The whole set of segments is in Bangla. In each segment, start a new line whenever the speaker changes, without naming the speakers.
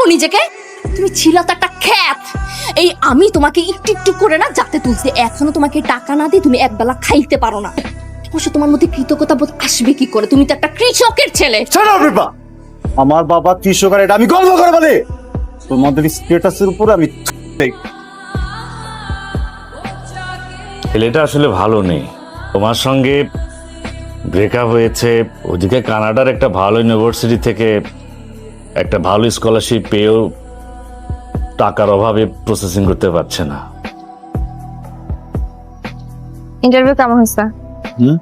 ভাবো নিজেকে? তুমি ছিল তো একটা খ্যাত। এই আমি তোমাকে একটু একটু করে না যাতে তুলছি। এখনও তোমাকে টাকা না দিয়ে তুমি একবেলা খাইতে পারো না। অবশ্য তোমার মধ্যে কৃতজ্ঞতা বোধ আসবে কি করে? তুমি তো একটা কৃষকের ছেলে।
ছাড়ো কৃপা আমার বাবা কৃষক আর এটা আমি গর্ব করে বলে। তোমাদের স্টেটাসের উপর আমি
ছেলেটা আসলে ভালো নেই। তোমার সঙ্গে ব্রেকআপ হয়েছে। ওদিকে কানাডার একটা ভালো ইউনিভার্সিটি থেকে একটা ভালো স্কলারশিপ পেয়েও টাকার অভাবে প্রসেসিং করতে পারছে না।
ইন্টারভিউ কেমন হয়েছে?
হুম?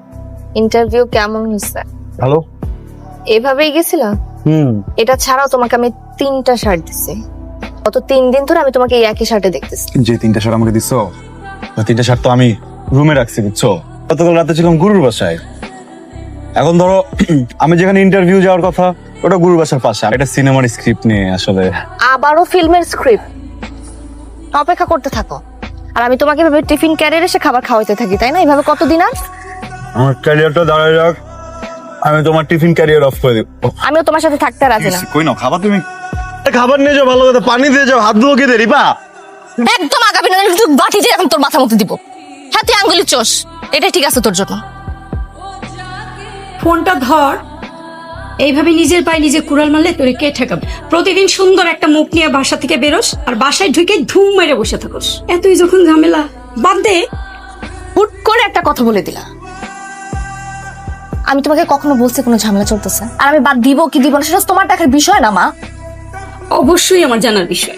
ইন্টারভিউ কেমন হয়েছে?
ভালো।
এভাবেই গেছিল?
হুম।
এটা ছাড়াও তোমাকে আমি তিনটা শার্ট দিছি। গত তিন দিন ধরে আমি তোমাকে এই একই শার্টে দেখতেছি।
যে তিনটা শার্ট আমাকে দিছো ওই তিনটা শার্ট তো আমি রুমে রাখছি বুঝছ? গতকাল রাতে ছিলাম গুরুর বাসায়। এখন ধরো আমি যেখানে ইন্টারভিউ যাওয়ার কথা ওটা গুরুর বাসার পাশে। আর এটা সিনেমার স্ক্রিপ্ট নিয়ে আসলে।
আবারও ফিল্মের স্ক্রিপ্ট অপেক্ষা করতে থাকো। আর আমি তোমাকে এভাবে টিফিন ক্যারিয়ার এসে খাবার খাওয়াইতে থাকি তাই না? এইভাবে কতদিন আর?
আমার ক্যারিয়ারটা দাঁড়ায় যাক আমি তোমার টিফিন ক্যারিয়ার অফ করে দেবো।
আমিও তোমার সাথে থাকতে রাজি না।
কই নাও খাবার তুমি? খাবার নিয়ে যাও ভালো কথা। পানি দিয়ে যাও হাত ধুয়ে দে রিপা।
একদম আগাবি না তুই বাটি যে এখন তোর মাথা মতো দিব। হ্যাঁ তুই আঙ্গুলি চোষ এটাই ঠিক আছে তোর জন্য।
ফোনটা ধর। এইভাবে নিজের পায়ে নিজে কুড়াল মারলে তোরে কে ঠেকাবে? প্রতিদিন সুন্দর একটা মুখ নিয়ে বাসা থেকে বেরোস আর বাসায় ঢুকে ধুম মেরে বসে থাকোস। এতই যখন ঝামেলা। বাদ দে।
হুট করে একটা কথা বলে দিলা।
আমি তোমাকে কখনো বলছি কোনো ঝামেলা চলতেছে?
আর আমি বাদ দিব কি দিব না সেটা তোমার টাকার বিষয় না মা।
অবশ্যই আমার জানার বিষয়।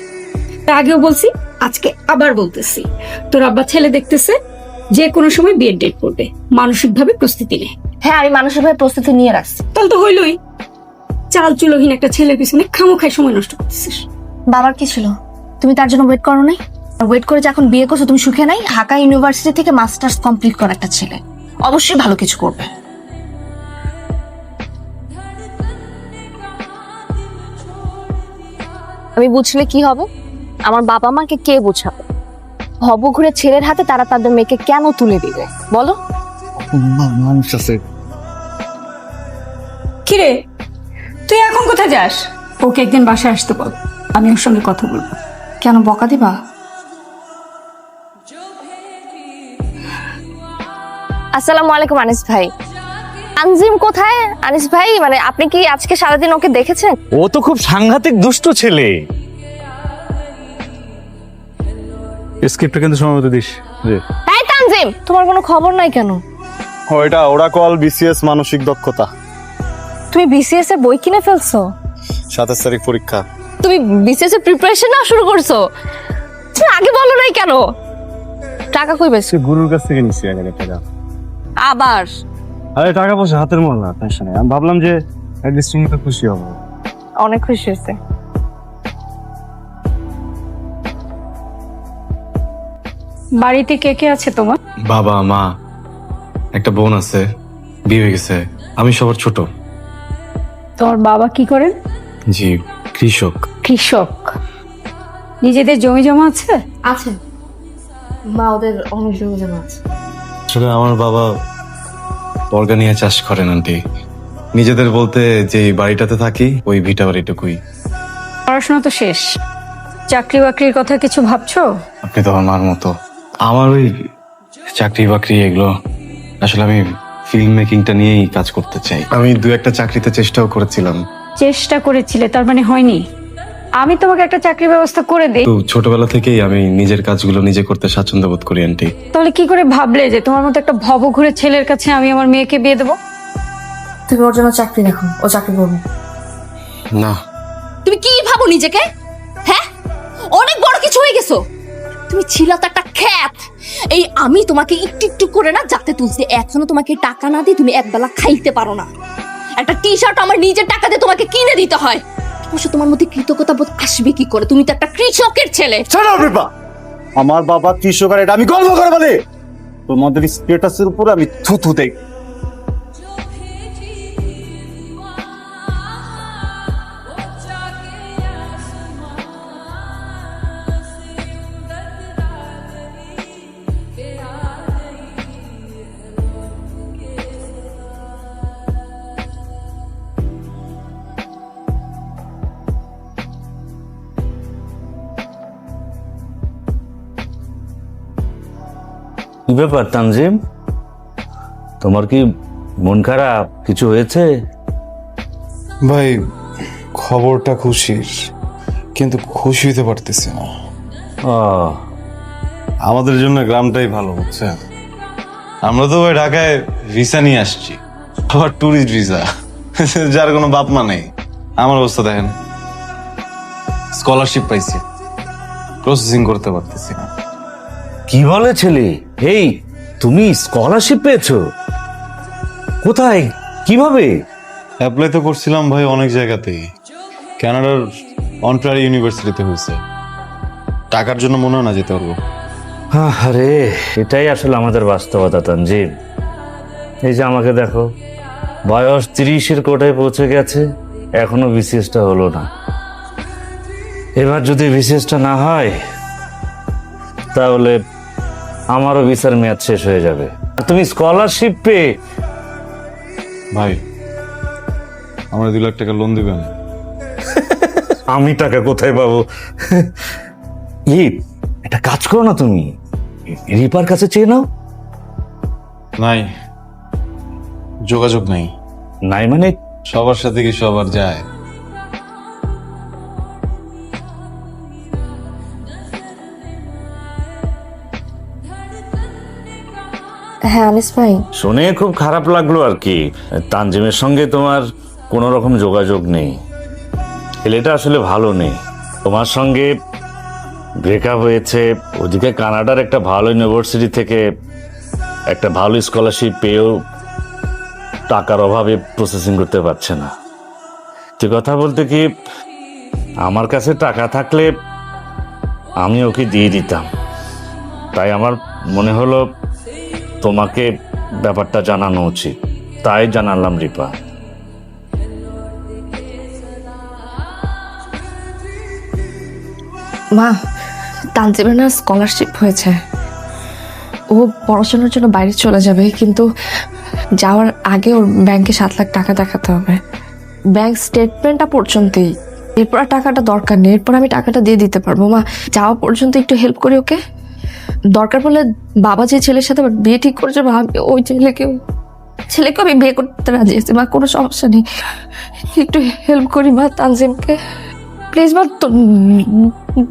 তা আগেও বলছি আজকে আবার বলতেছি। তোর আব্বা ছেলে দেখতেছে যে কোনো সময় বিয়ের ডেট করবে। মানসিক ভাবে প্রস্তুতি নে।
হ্যাঁ আমি মানসিকভাবে প্রস্তুতি নিয়ে রাখছি।
তাহলে তো হইলই। চাল চুলোহীন একটা ছেলের পিছনে খামো খাই সময় নষ্ট করতেছিস।
বাবার কি ছিল? তুমি তার জন্য ওয়েট করো নাই? ওয়েট করে যখন বিয়ে করছ তুমি সুখে নাই? ঢাকা ইউনিভার্সিটি থেকে মাস্টার্স কমপ্লিট করা একটা ছেলে। অবশ্যই ভালো কিছু করবে। আমি বুঝলে কি হবে? আমার বাবা মাকে কে বোঝাবে? হব ঘুরে ছেলের হাতে তারা তাদের মেয়েকে কেন তুলে দিবে? বলো।
মানুষ আছে।
কিরে? তুই এখন কোথায় যাস? ওকে একদিন বাসায় আসতে বল। আমি ওর সঙ্গে কথা বলব।
কেন বকা দিবা? আসসালামু আলাইকুম আনিস ভাই। আনজিম কোথায়? আনিস ভাই মানে আপনি কি আজকে সারাদিন ওকে দেখেছেন?
ও তো খুব সাংঘাতিক দুষ্ট ছেলে।
স্ক্রিপ্টটা কিন্তু সময় মতো দিস। জি।
তাই তানজিম তোমার কোনো খবর নাই কেন?
ওইটা ওরা কল বিসিএস মানসিক দক্ষতা।
তুমি বিসিএস এর বই কিনে ফেলছো?
সাতাশ তারিখ পরীক্ষা।
তুমি বিসিএস এর প্রিপারেশন না শুরু করছ? তুমি আগে বলো নাই কেন? টাকা কই বেশ
গুরুর কাছ থেকে এক হাজার টাকা।
আবার?
আরে টাকা পয়সা হাতের মল না টেনশন নেই। আমি ভাবলাম যে অ্যাটলিস্ট তুমি তো খুশি হব।
অনেক খুশি হয়েছে।
বাড়িতে কে কে আছে তোমার?
বাবা মা একটা বোন আছে বিয়ে হয়ে গেছে। আমি সবার ছোট।
তোমার বাবা কি করেন?
জি কৃষক।
কৃষক। নিজেদের জমি জমা আছে?
আছে। মা ওদের অনেক জমি জমা আছে।
আসলে আমার বাবা অর্গানিয়া চাষ করেন আন্টি। নিজেদের বলতে যে বাড়িটাতে থাকি ওই ভিটা বাড়িটুকুই।
পড়াশোনা তো শেষ। চাকরি বাকরির কথা কিছু ভাবছ?
আপনি তো আমার মার মতো। আমার ওই চাকরি বাকরি এগুলো আসলে আমি ফিল্ম মেকিংটা নিয়েই কাজ করতে চাই। আমি দু একটা চাকরিতে চেষ্টাও করেছিলাম।
চেষ্টা করেছিলে তার মানে হয়নি। আমি তোমাকে একটা চাকরির ব্যবস্থা করে দেই।
তো ছোটবেলা থেকেই আমি নিজের কাজগুলো নিজে করতে স্বাচ্ছন্দ্য বোধ করি আন্টি।
তাহলে কি করে ভাবলে যে তোমার মতো একটা ভব ঘুরে ছেলের কাছে আমি আমার মেয়েকে বিয়ে দেবো?
তুমি ওর জন্য চাকরি দেখো ও চাকরি করবে।
না।
তুমি কি ভাবো নিজেকে? হ্যাঁ? অনেক বড় কিছু হয়ে গেছো। তুমি ছিল তো একটা খ্যাত। এই আমি তোমাকে একটু একটু করে না যাতে তুলছি। এখনও তোমাকে টাকা না দিই তুমি একবেলা খাইতে পারো না। একটা টি শার্ট আমার নিজের টাকা দিয়ে তোমাকে কিনে দিতে হয়। অবশ্য তোমার মধ্যে কৃতজ্ঞতা বোধ আসবে কি করে? তুমি তো একটা কৃষকের ছেলে।
কৃপা আমার বাবা কৃষক আর এটা আমি গর্ব করে বলে। তোমাদের স্টেটাসের উপর আমি থুথু দেই।
ব্যাপার তানজিম? তোমার কি মন খারাপ? কিছু হয়েছে?
ভাই খবরটা খুশির কিন্তু খুশি হতে পারতেছি না। আমাদের জন্য গ্রামটাই ভালো বুঝছেন? আমরা তো ভাই ঢাকায় ভিসা নিয়ে আসছি আবার ট্যুরিস্ট ভিসা যার কোনো বাপ মা নেই। আমার অবস্থা দেখেন স্কলারশিপ পাইছি প্রসেসিং করতে পারতেছি না।
কি বলে ছেলে? এই তুমি স্কলারশিপ পেয়েছ? কোথায়? কীভাবে?
অ্যাপ্লাই তো করছিলাম ভাই অনেক জায়গাতেই। কানাডার অন্টারি ইউনিভার্সিটিতে হয়েছে। টাকার জন্য মনে হয় না যেতে পারব।
আরে এটাই আসলে আমাদের বাস্তবতা তানজিম। এই যে আমাকে দেখো বয়স তিরিশের কোটায় পৌঁছে গেছে এখনও বিসিএসটা হলো না। এবার যদি বিসিএসটা না হয় তাহলে আমারও ভিসার মেয়াদ শেষ হয়ে যাবে। আর তুমি স্কলারশিপ পেয়ে
ভাই আমরা দুই লাখ টাকা লোন দিবেন?
আমি টাকা কোথায় পাবো? ই একটা কাজ করো না তুমি। রিপার কাছে চেয়ে নাও।
নাই। যোগাযোগ নাই।
নাই মানে
সবার সাথে কি সবার যায়?
হ্যাঁ আনিস ভাই
শুনে খুব খারাপ লাগল আর কি। তানজিমের সঙ্গে তোমার কোনো রকম যোগাযোগ নেই। ছেলেটা আসলে ভালো নেই। তোমার সঙ্গে ব্রেকআপ হয়েছে। ওদিকে কানাডার একটা ভালো ইউনিভার্সিটি থেকে একটা ভালো স্কলারশিপ পেয়েও টাকার অভাবে প্রসেসিং করতে পারছে না। যে কথা বলতে কি, আমার কাছে টাকা থাকলে আমি ওকে দিয়ে দিতাম। তাই আমার মনে হলো তোমাকে ব্যাপারটা জানানো উচিত। তাই জানালাম রিপা।
মা, তানজিমের না স্কলারশিপ হয়েছে। ও পড়াশোনার জন্য বাইরে চলে যাবে, কিন্তু যাওয়ার আগে ওর ব্যাংকে সাত লাখ টাকা দেখাতে হবে। ব্যাংক স্টেটমেন্টটা পর্যন্তই। এরপর টাকাটা দরকার নেই, এরপর আমি টাকাটা দিয়ে দিতে পারব। মা, যাওয়া পর্যন্ত একটু হেল্প করি ওকে? দরকার পড়লে বাবা যে ছেলের সাথে বিয়ে ঠিক করেছে আমি ওই ছেলেকেও ছেলেকে আমি বিয়ে করতে রাজি আছি, মা, কোনো সমস্যা নেই। একটু হেল্প করি মা তানজিমকে। প্লিজ মা, তো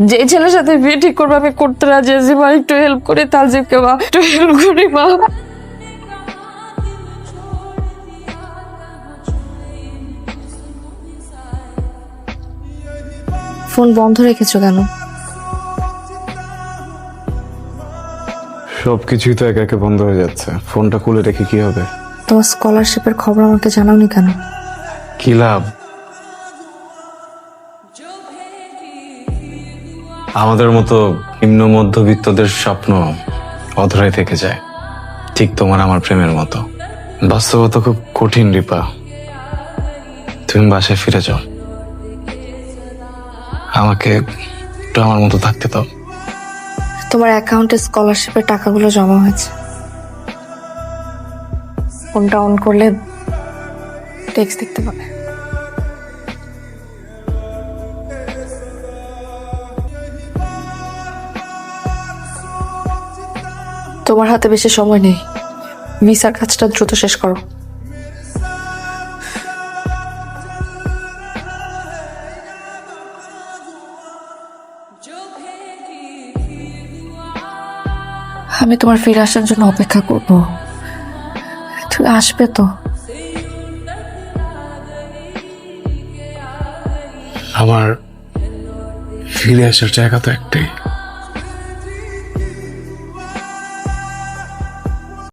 যে ছেলের সাথে বিয়ে ঠিক করব, আমি করতে রাজি আছি, মা, একটু হেল্প করি তানজিমকে, মা, একটু হেল্প করি মা। ফোন বন্ধ রেখেছো কেন?
সব কিছুই তো একে একে বন্ধ হয়ে যাচ্ছে। ফোনটা খুলে রেখে কি হবে?
তোমার স্কলারশিপের খবর আমাকে জানাওনি কেন?
কি লাভ? আমাদের মতো নিম্ন মধ্যবিত্তদের স্বপ্ন অধরাই থেকে যায়। ঠিক তোমার আমার প্রেমের মতো। বাস্তবতা খুব কঠিন রিপা। তুমি বাসায় ফিরে যাও। আমাকে একটু আমার মতো থাকতে দাও।
তোমার অ্যাকাউন্টে স্কলারশিপের টাকাগুলো জমা হয়েছে। ফোনটা অন করলে টেক্সট দেখতে পাবে। তোমার হাতে বেশি সময় নেই। ভিসার কাজটা দ্রুত শেষ করো। আমি তোমার ফিরে আসার জন্য অপেক্ষা করব। তুমি আসবে তো?
আমার ফিরে আসার জায়গা তো একটাই।